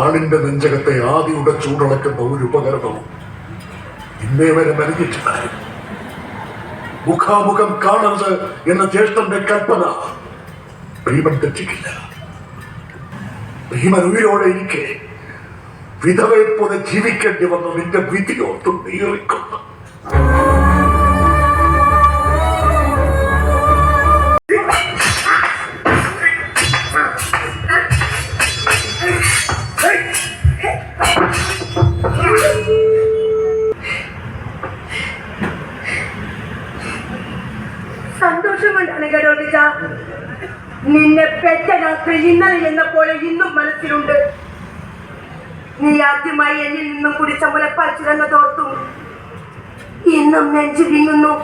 ആണിന്റെ നെഞ്ചകത്തെ ആദിയുടെ ചൂടളക്കുന്ന ഒരു ഉപകരണവും ഇന്നേ വരെ നൽകിയിട്ടില്ലാരും മുഖാമുഖം കാണരുത് എന്ന ജ്യേഷ്ഠന്റെ കൽപ്പന ഭീമൻ തെറ്റിക്കില്ല. ഭീമൻ ഉയരോടെ ഇരിക്കെ വിധവയെ പോലെ ജീവിക്കേണ്ടി വന്നു നിന്റെ വിധിയോട്ടും നീറിക്കുന്നു. സന്തോഷമുണ്ടാണ് ഗഡോദിക നിന്നെ പെറ്റ രാത്രി ഇന്നലെ എന്ന പോലെ ഇന്നും മനസ്സിലുണ്ട്. നീ ആദ്യമായി എന്നിൽ നിന്നും കുടിച്ച മുലപ്പാച്ചിലെന്നതോർത്തും ഇന്നും നെഞ്ചു വിങ്ങുന്നു.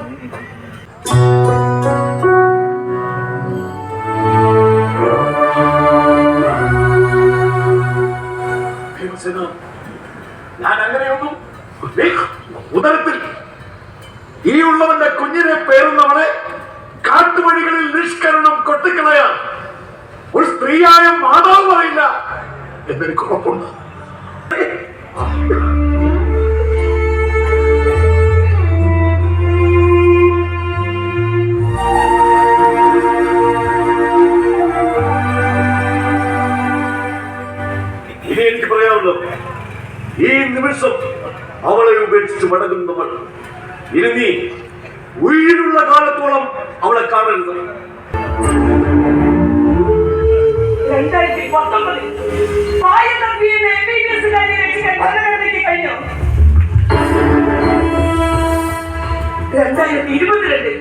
ഞാൻ അങ്ങനെയൊന്നും ഉദരത്തിൽ ഈ ഉള്ളവന്റെ കുഞ്ഞിനെ പേറുന്നവളെ കാട്ടുവഴികളിൽ നിഷ്കരണം കൊട്ടിക്കളയാൻ ഒരു സ്ത്രീയായ മാതാവ് പറയില്ല എന്നെനിക്ക് ഉറപ്പുണ്ട്. ഇനി എനിക്ക് പറയാമല്ലോ ഈ നിമിഷം അവളെ ഉപേക്ഷിച്ച് മടങ്ങുന്നവൾ. ഇനി നീ ഉயிருള്ള കാലത്തോളം കാണരുത് രണ്ടായിരത്തി പത്തൊമ്പതിൽ ആയിരത്തി എം ബി ബി എസ് രക്ഷിക്കാൻ ഭരണഘടനയ്ക്ക് കഴിഞ്ഞു. രണ്ടായിരത്തി ഇരുപത്തിരണ്ടിൽ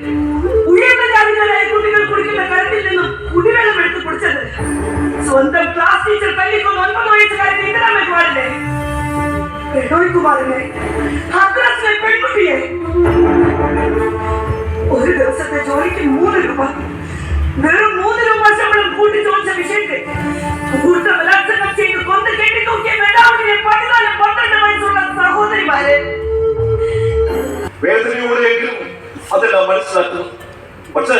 ഉയർന്ന ജാതിക്കാരായ കുട്ടികൾ കുടിക്കുന്ന കരത്തിൽ നിന്നും കുടിവെള്ളം എടുത്ത് കുടിച്ചത് സ്വന്തം ക്ലാസ് ടീച്ചർ തല്ലിക്കൊന്ന് ഒൻപത് വയസ്സുകാരൻ ബെഡോയ് കുമാറിനെ വെറും മൂന്ന് രൂപ ശമ്പളം കൂട്ടി ചോദിച്ച വിഷയത്തെ കൂട്ട ബലാത്സംഗം ചെയ്ത് കൊന്ന് കെട്ടിത്തൂക്കിയ മെഡാവിനെ പതിനാല് പന്ത്രണ്ട് വയസ്സുള്ള സഹോദരിമാരെ. വേദനയോടെയെങ്കിലും അതെല്ലാം മനസ്സിലാക്കുന്നു. പക്ഷേ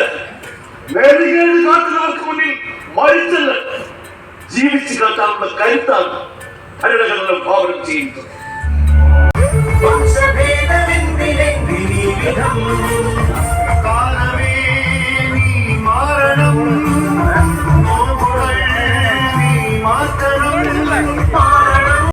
വേദികേട് കാട്ടുന്നവർക്ക് മുന്നിൽ മരിച്ചല്ല ജീവിച്ചു കാട്ടാനുള്ള കരുത്താണ് ഭരണഘടന ഭാവനം ചെയ്യുന്നത്.